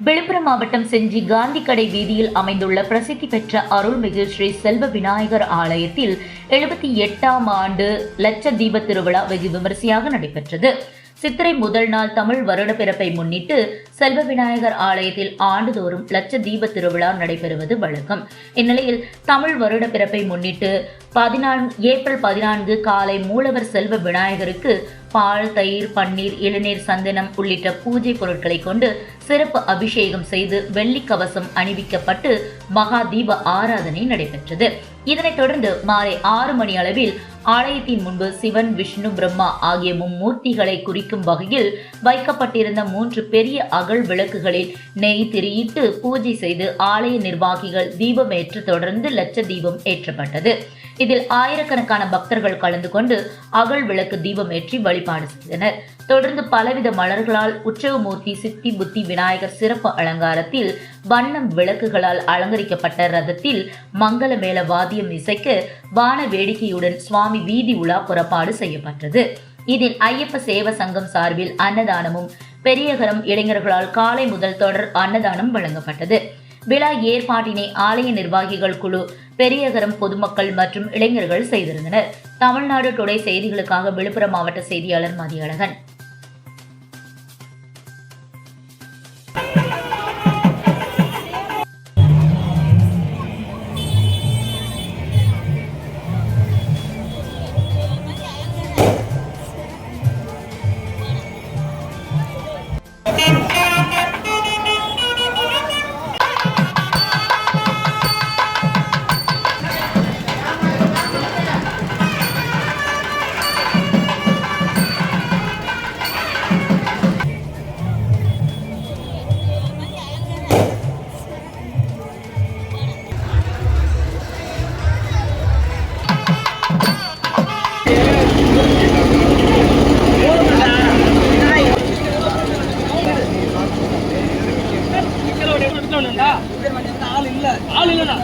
விழுப்புரம் மாவட்டம் செஞ்சி காந்தி கடை வீதியில் அமைந்துள்ள பிரசித்தி பெற்ற அருள்மிகு ஸ்ரீ செல்வ விநாயகர் ஆலயத்தில் எழுபத்தி எட்டாம் ஆண்டு லட்ச தீப திருவிழா வெகு விமரிசையாக நடைபெற்றது. சித்திரை முதல் நாள் தமிழ் வருட பிறப்பை முன்னிட்டு செல்வ விநாயகர் ஆலயத்தில் ஆண்டுதோறும் லட்ச தீப திருவிழா நடைபெறுவது வழக்கம். இந்நிலையில் தமிழ் வருட பிறப்பை முன்னிட்டு பதினான்கு ஏப்ரல் பதினான்கு காலை மூலவர் செல்வ விநாயகருக்கு பால் தயிர் பன்னீர் இளநீர் சந்தனம் உள்ளிட்ட பூஜை பொருட்களை கொண்டு சிறப்பு அபிஷேகம் செய்து வெள்ளி கவசம் அணிவிக்கப்பட்டு மகா தீப ஆராதனை நடைபெற்றது. இதனைத் தொடர்ந்து மாலை ஆறு மணி அளவில் ஆலயத்தின் முன்பு சிவன் விஷ்ணு பிரம்மா ஆகிய மும்மூர்த்திகளை குறிக்கும் வகையில் வைக்கப்பட்டிருந்த மூன்று பெரிய அகல் விளக்குகளில் நெய் திரியிட்டு பூஜை செய்து ஆலய நிர்வாகிகள் தீபமேற்று தொடர்ந்து லட்ச தீபம் ஏற்றப்பட்டது. இதில் ஆயிரக்கணக்கான பக்தர்கள் கலந்து கொண்டு அகல் விளக்கு தீபம் ஏற்றி வழிபாடு செய்தனர். தொடர்ந்து பலவித மலர்களால் உற்சவமூர்த்தி சித்தி புத்தி விநாயகர் சிறப்பு அலங்காரத்தில் வண்ணம் விளக்குகளால் அலங்கரிக்கப்பட்ட ரதத்தில் மங்கள மேள வாத்தியம் இசைக்கு வான வேடிக்கையுடன் சுவாமி வீதி உலா புறப்பாடு செய்யப்பட்டது. இதில் ஐயப்ப சேவ சங்கம் சார்பில் அன்னதானமும் பெரியகரம் இளைஞர்களால் காலை முதல் தொடர் அன்னதானம் வழங்கப்பட்டது. விழா ஏற்பாட்டினை ஆலய நிர்வாகிகள் குழு பெரியகரம் பொதுமக்கள் மற்றும் இளைஞர்கள் செய்திருந்தனர். தமிழ்நாடு டுடே செய்திகளுக்காக விழுப்புரம் மாவட்ட செய்தியாளர் மதியழகன். ஆள் இல்லைண்ணா